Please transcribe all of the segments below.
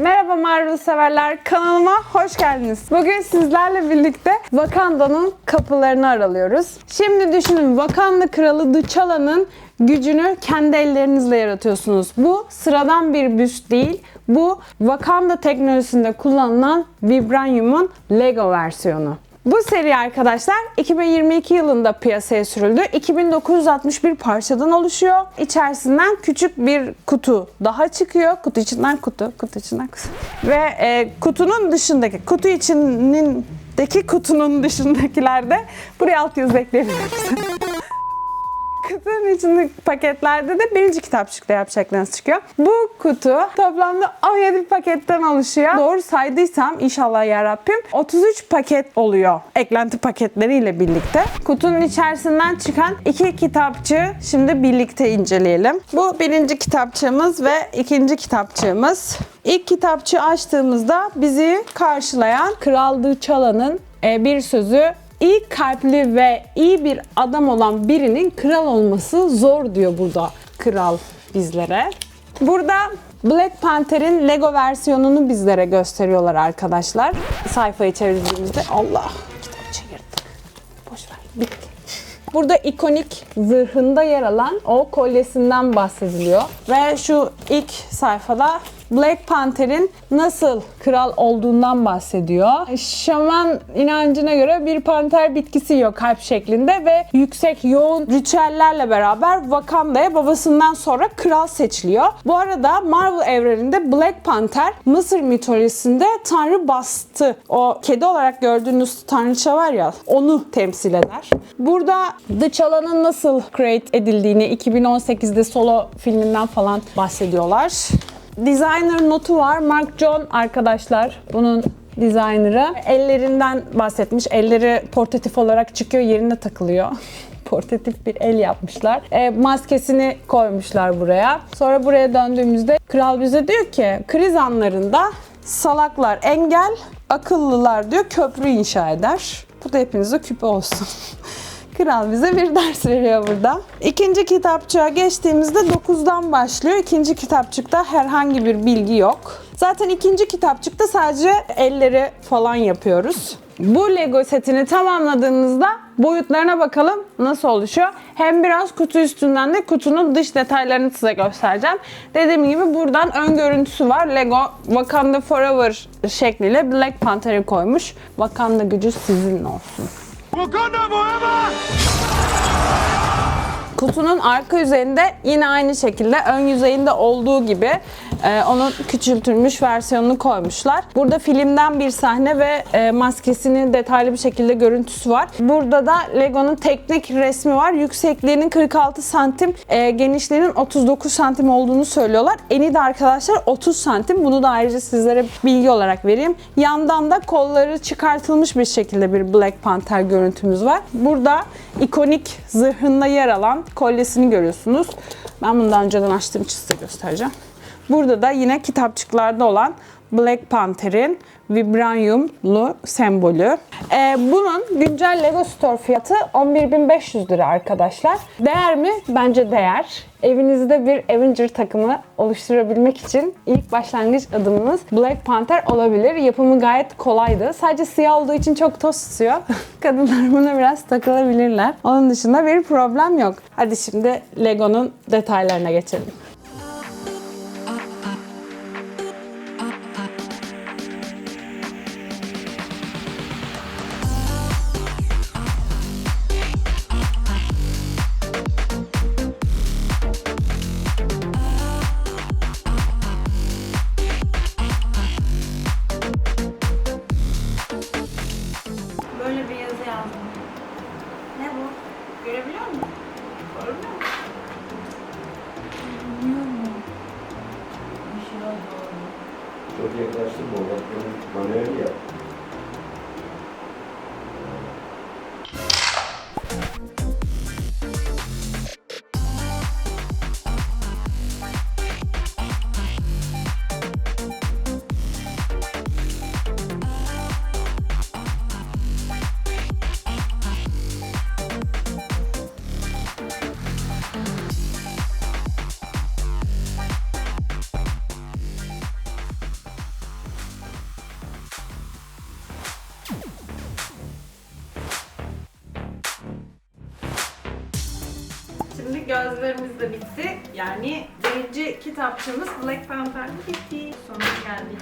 Merhaba Marvel severler, kanalıma hoş geldiniz. Bugün sizlerle birlikte Wakanda'nın kapılarını aralıyoruz. Şimdi düşünün Wakanda kralı T'Challa'nın gücünü kendi ellerinizle yaratıyorsunuz. Bu sıradan bir büst değil. Bu Wakanda teknolojisinde kullanılan Vibranium'un Lego versiyonu. Bu seri arkadaşlar 2022 yılında piyasaya sürüldü. 2961 parçadan oluşuyor. İçerisinden küçük bir kutu daha çıkıyor. Kutu içinden kutu, kutu içinden kutu. Ve e, kutunun dışındaki, kutu içindeki kutunun dışındakilerde buraya alt yazı ekleyebiliriz. Kutunun içindeki paketlerde de birinci kitapçıkta yapacaklarınız çıkıyor. Bu kutu toplamda 17 paketten oluşuyor. Doğru saydıysam inşallah yarabbim 33 paket oluyor eklenti paketleriyle birlikte. Kutunun içerisinden çıkan iki kitapçığı şimdi birlikte inceleyelim. Bu birinci kitapçığımız ve ikinci kitapçığımız. İlk kitapçığı açtığımızda bizi karşılayan Kral T'Challa'nın e, bir sözü İyi kalpli ve iyi bir adam olan birinin kral olması zor diyor burada kral bizlere. Burada Black Panther'in Lego versiyonunu bizlere gösteriyorlar arkadaşlar. Sayfayı çevirdiğimizde Allah kitap çevirdik. Boş ver bitti. Burada ikonik zırhında yer alan o kolyesinden bahsediliyor. Ve şu ilk sayfada Black Panther'in nasıl kral olduğundan bahsediyor. Şaman inancına göre bir panter bitkisi yok kalp şeklinde ve yüksek yoğun ritüellerle beraber Wakanda'ya babasından sonra kral seçiliyor. Bu arada Marvel evreninde Black Panther Mısır mitolojisinde tanrı bastı. O kedi olarak gördüğünüz tanrıça var ya onu temsil eder. Burada T'Challa'nın nasıl create edildiğini 2018'de solo filminden falan bahsediyorlar. Designer notu var. Mark John arkadaşlar bunun designer'ı. Ellerinden bahsetmiş. Elleri portatif olarak çıkıyor, yerine takılıyor. portatif bir el yapmışlar. E, maskesini koymuşlar buraya. Sonra buraya döndüğümüzde kral bize diyor ki kriz anlarında salaklar engel, akıllılar diyor köprü inşa eder. Bu da hepinize küpe olsun. Kral bize bir ders veriyor burada. İkinci kitapçığa geçtiğimizde 9'dan başlıyor. İkinci kitapçıkta herhangi bir bilgi yok. Zaten ikinci kitapçıkta sadece elleri falan yapıyoruz. Bu Lego setini tamamladığınızda boyutlarına bakalım nasıl oluşuyor. Hem biraz kutu üstünden de kutunun dış detaylarını size göstereceğim. Dediğim gibi buradan ön görüntüsü var. Lego Wakanda Forever şekliyle Black Panther'i koymuş. Wakanda gücü sizin olsun. Wakanda forever! Kutunun arka yüzeyinde yine aynı şekilde ön yüzeyinde olduğu gibi e, onun küçültülmüş versiyonunu koymuşlar. Burada filmden bir sahne ve e, maskesinin detaylı bir şekilde görüntüsü var. Burada da Lego'nun teknik resmi var. Yüksekliğinin 46 santim, e, genişliğinin 39 santim olduğunu söylüyorlar. Eni de arkadaşlar 30 santim. Bunu da ayrıca sizlere bilgi olarak vereyim. Yandan da kolları çıkartılmış bir şekilde bir Black Panther görüntümüz var. Burada ikonik zırhında yer alan kolyesini görüyorsunuz. Ben bunu daha önceden açtığım için size göstereceğim. Burada da yine kitapçıklarda olan Black Panther'in vibraniumlu sembolü. Ee, bunun güncel Lego Store fiyatı 11.500 lira arkadaşlar. Değer mi? Bence değer. Evinizde bir Avenger takımı oluşturabilmek için ilk başlangıç adımınız Black Panther olabilir. Yapımı gayet kolaydı. Sadece siyah olduğu için çok toz tutuyor. Kadınlar buna biraz takılabilirler. Onun dışında bir problem yok. Hadi şimdi Lego'nun detaylarına geçelim. Çok yaklaştırma odaklanın. Manuel yap. Gözlerimiz de bitti. Yani birinci kitapçığımız Black Panther'da bitti. Sonuna geldik.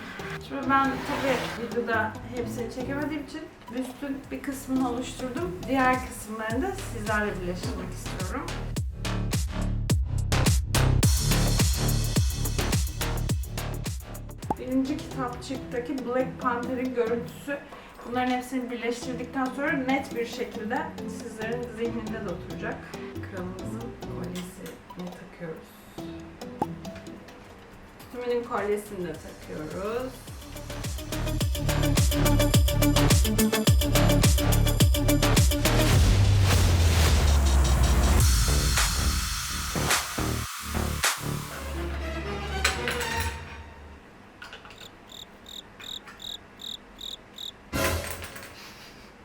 Şimdi ben tabii videoda hepsini çekemediğim için büstün bir kısmını oluşturdum. Diğer kısımlarını da sizlerle birleştirmek istiyorum. Birinci kitapçıktaki Black Panther'in görüntüsü bunların hepsini birleştirdikten sonra net bir şekilde sizlerin zihninde de oturacak. Tümünün kolyesini de takıyoruz.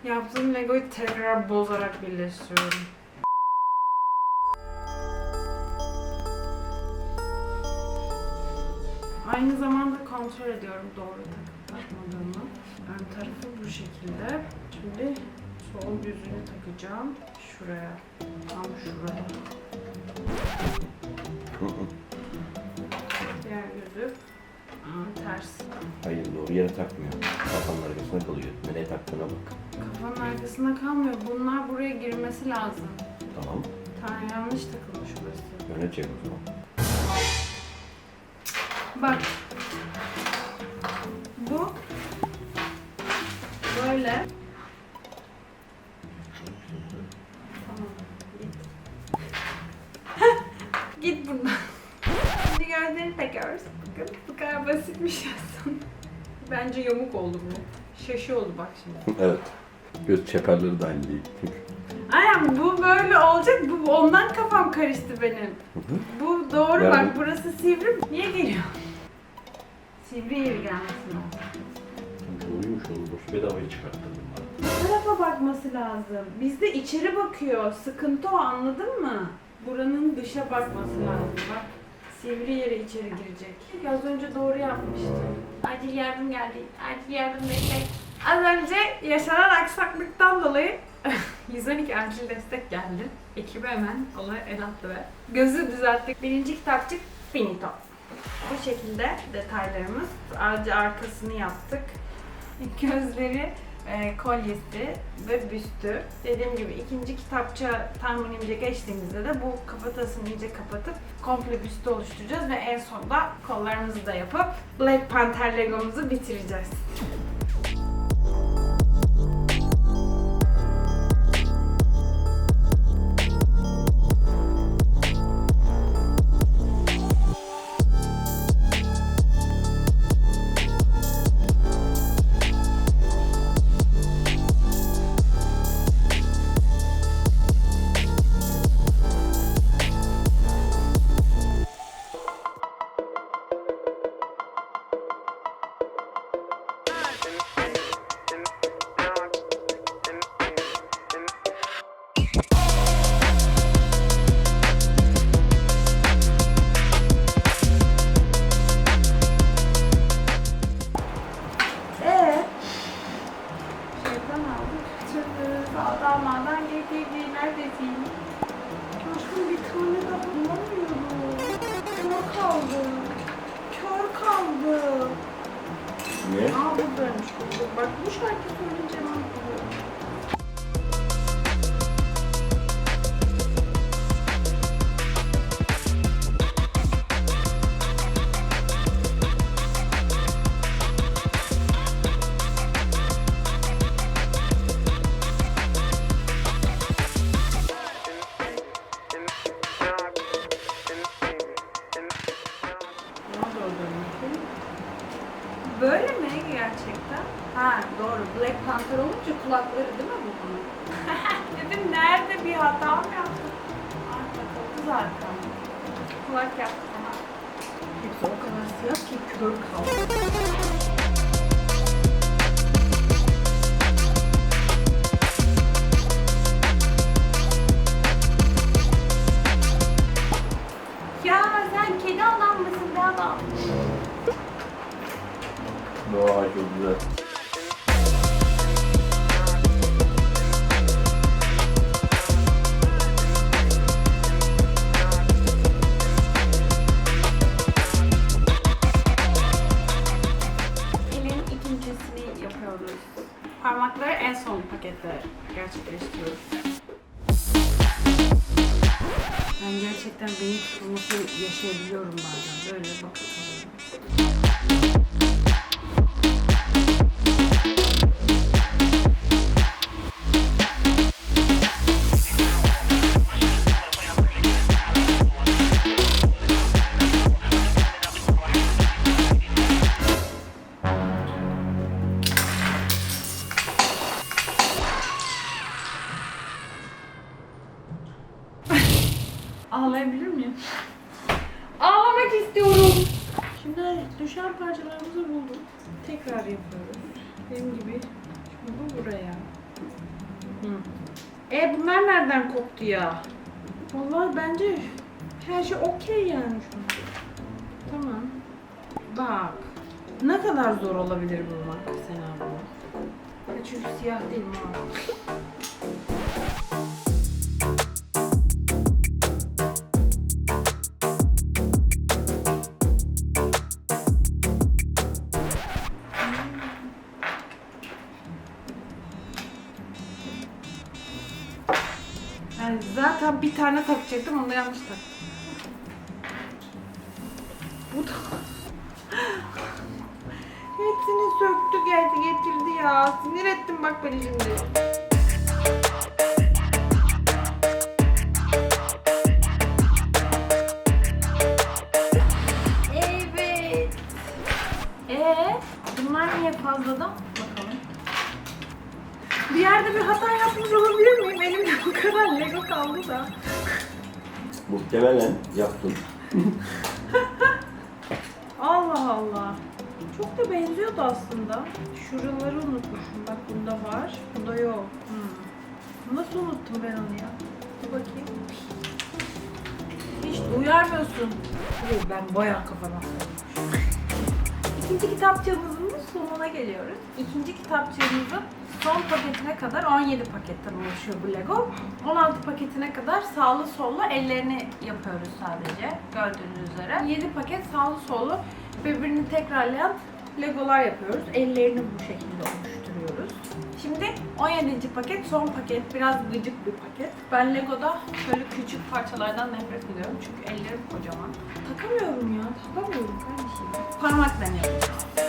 Yaptığım Lego'yu tekrar bozarak birleştiriyorum. Aynı zamanda kontrol ediyorum doğru takıp takmadığımı. Ön tarafı bu şekilde. Şimdi sol yüzünü takacağım. Şuraya. Tam şuraya. Diğer yüzü. Aa, ters. Hayır doğru yere takmıyor. Kafanın arkasına kalıyor. Nereye taktığına bak. Kafanın arkasında kalmıyor. Bunlar buraya girmesi lazım. Tamam. Tane yanlış takılmış burası. Öne çek o zaman. Bak. Bu böyle. Tamam. Git. Git buradan. Şimdi gözlerini takıyoruz. Bakın bu kadar basitmiş aslında. Bence yamuk oldu bu. Şaşı oldu bak şimdi. evet. Göz çakarları da aynı değil. Aynen bu böyle olacak. Bu ondan kafam karıştı benim. Bu doğru bak bak. burası sivri. Niye geliyor? Sivri yeri gelmesin o. Doğruymuş oğlum. Boş bedavaya çıkarttırdım. Bu tarafa bakması lazım. Bizde içeri bakıyor. Sıkıntı o anladın mı? Buranın dışa bakması lazım bak. Sivri yere içeri girecek. Az önce doğru yapmıştı. Acil yardım geldi. Acil yardım destek. Az önce yaşanan aksaklıktan dolayı 112 acil destek geldi. Ekibi hemen olaya el attı ve gözü düzelttik. Birinci kitapçık finito. Bu şekilde detaylarımız. Ayrıca arkasını yaptık. Gözleri, e, kolyesi ve büstü. Dediğim gibi ikinci kitapça tahminimce geçtiğimizde de bu kafatasını iyice kapatıp komple büstü oluşturacağız ve en sonunda kollarımızı da yapıp Black Panther legomuzu bitireceğiz. Buradaymış. Burada. Bak bu şarkı Ha doğru. Black Panther olunca kulakları değil mi bu bunun? Dedim nerede bir hata mı yaptım? Ah takıldı zaten. Kulak yaptı bana. Hepsi o kadar siyah ki kör kaldı. Ya sen kedi adam mısın be adam? Doğa çok güzel. Gerçekten beyin tutulması yaşayabiliyorum bazen. Böyle bakıyorum. Ağlayabilir miyim? Ağlamak istiyorum. Şimdi düşen parçalarımızı buldum. Tekrar yapıyoruz. Benim gibi. Şimdi bu buraya. Hı. E bunlar nereden koptu ya? Vallahi bence her şey okey yani şu an. Tamam. Bak. Ne kadar zor olabilir bulmak Sena bunu. Ya Çünkü siyah değil mavi. Bir tane takacaktım onu da yanlış taktım. Bu da... Hepsini söktü geldi getirdi ya. Sinir ettin bak beni şimdi. Muhtemelen yaptın. Allah Allah. Çok da benziyordu aslında. Şuraları unutmuşum. Bak bunda var, bunda yok. Hmm. Nasıl unuttum ben onu ya? Dur bakayım. Hiç uyarmıyorsun. Ben bayağı koymuşum. İkinci kitapçığımızın sonuna geliyoruz. İkinci kitapçığımızın son paketine kadar 17 paketten oluşuyor bu Lego. 16 paketine kadar sağlı sollu ellerini yapıyoruz sadece gördüğünüz üzere. 7 paket sağlı sollu birbirini tekrarlayan Legolar yapıyoruz. Ellerini bu şekilde oluşturuyoruz. Şimdi 17. paket son paket. Biraz gıcık bir paket. Ben Lego'da şöyle küçük parçalardan nefret ediyorum. Çünkü ellerim kocaman. Takamıyorum ya. Takamıyorum kardeşim. Parmakla yapacağız.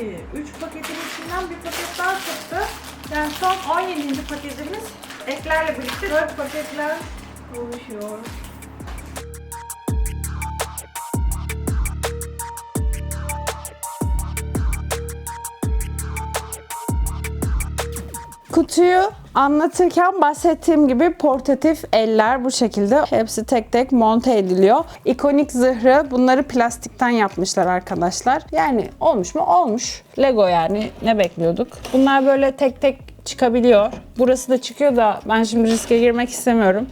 Abi 3 paketin içinden bir paket daha çıktı. Yani son 17. paketimiz eklerle birlikte 4 paketler oluşuyor. Kutuyu anlatırken bahsettiğim gibi portatif eller bu şekilde hepsi tek tek monte ediliyor. İkonik zırhı bunları plastikten yapmışlar arkadaşlar. Yani olmuş mu? Olmuş. Lego yani ne bekliyorduk? Bunlar böyle tek tek çıkabiliyor. Burası da çıkıyor da ben şimdi riske girmek istemiyorum.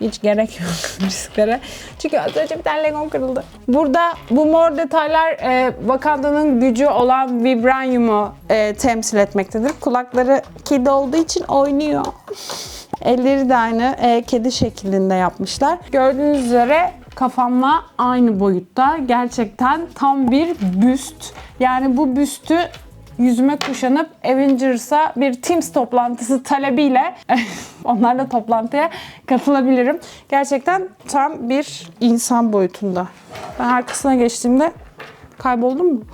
Hiç gerek yok risklere. Çünkü az önce bir tane Legom kırıldı. Burada bu mor detaylar e, Wakanda'nın gücü olan vibranyumu e, temsil etmektedir. Kulakları kedi olduğu için oynuyor. Elleri de aynı e, kedi şeklinde yapmışlar. Gördüğünüz üzere kafamla aynı boyutta. Gerçekten tam bir büst. Yani bu büstü yüzüme kuşanıp Avengers'a bir Teams toplantısı talebiyle onlarla toplantıya katılabilirim. Gerçekten tam bir insan boyutunda. Ben arkasına geçtiğimde kayboldum mu?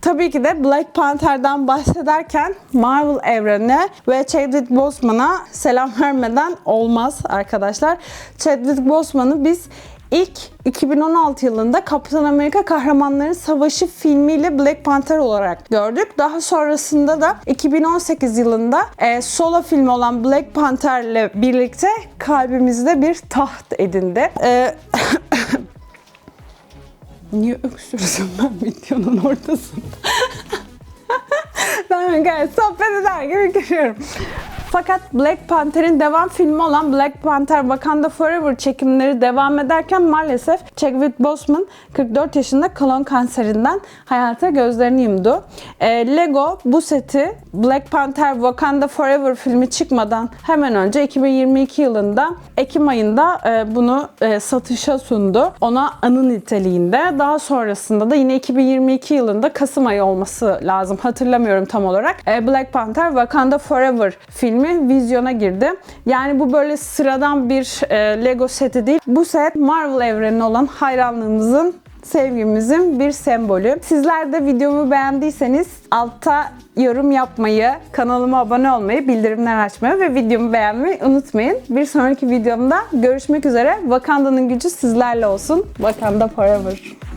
Tabii ki de Black Panther'dan bahsederken Marvel evrenine ve Chadwick Boseman'a selam vermeden olmaz arkadaşlar. Chadwick Boseman'ı biz ilk 2016 yılında Kaptan Amerika Kahramanların Savaşı filmiyle Black Panther olarak gördük. Daha sonrasında da 2018 yılında e, solo filmi olan Black Panther'le birlikte kalbimizde bir taht edindi. E, Niye öksürsün ben videonun ortasında? ben gayet sohbet eder gibi görüyorum. Fakat Black Panther'in devam filmi olan Black Panther Wakanda Forever çekimleri devam ederken maalesef Chadwick Boseman 44 yaşında kolon kanserinden hayata gözlerini yumdu. Ee, Lego bu seti Black Panther Wakanda Forever filmi çıkmadan hemen önce 2022 yılında Ekim ayında e, bunu e, satışa sundu. Ona anı niteliğinde. Daha sonrasında da yine 2022 yılında Kasım ayı olması lazım. Hatırlamıyorum tam olarak. E, Black Panther Wakanda Forever filmi vizyona girdi. Yani bu böyle sıradan bir e, Lego seti değil. Bu set Marvel evrenine olan hayranlığımızın sevgimizin bir sembolü. Sizler de videomu beğendiyseniz altta yorum yapmayı, kanalıma abone olmayı, bildirimler açmayı ve videomu beğenmeyi unutmayın. Bir sonraki videomda görüşmek üzere. Wakanda'nın gücü sizlerle olsun. Wakanda Forever.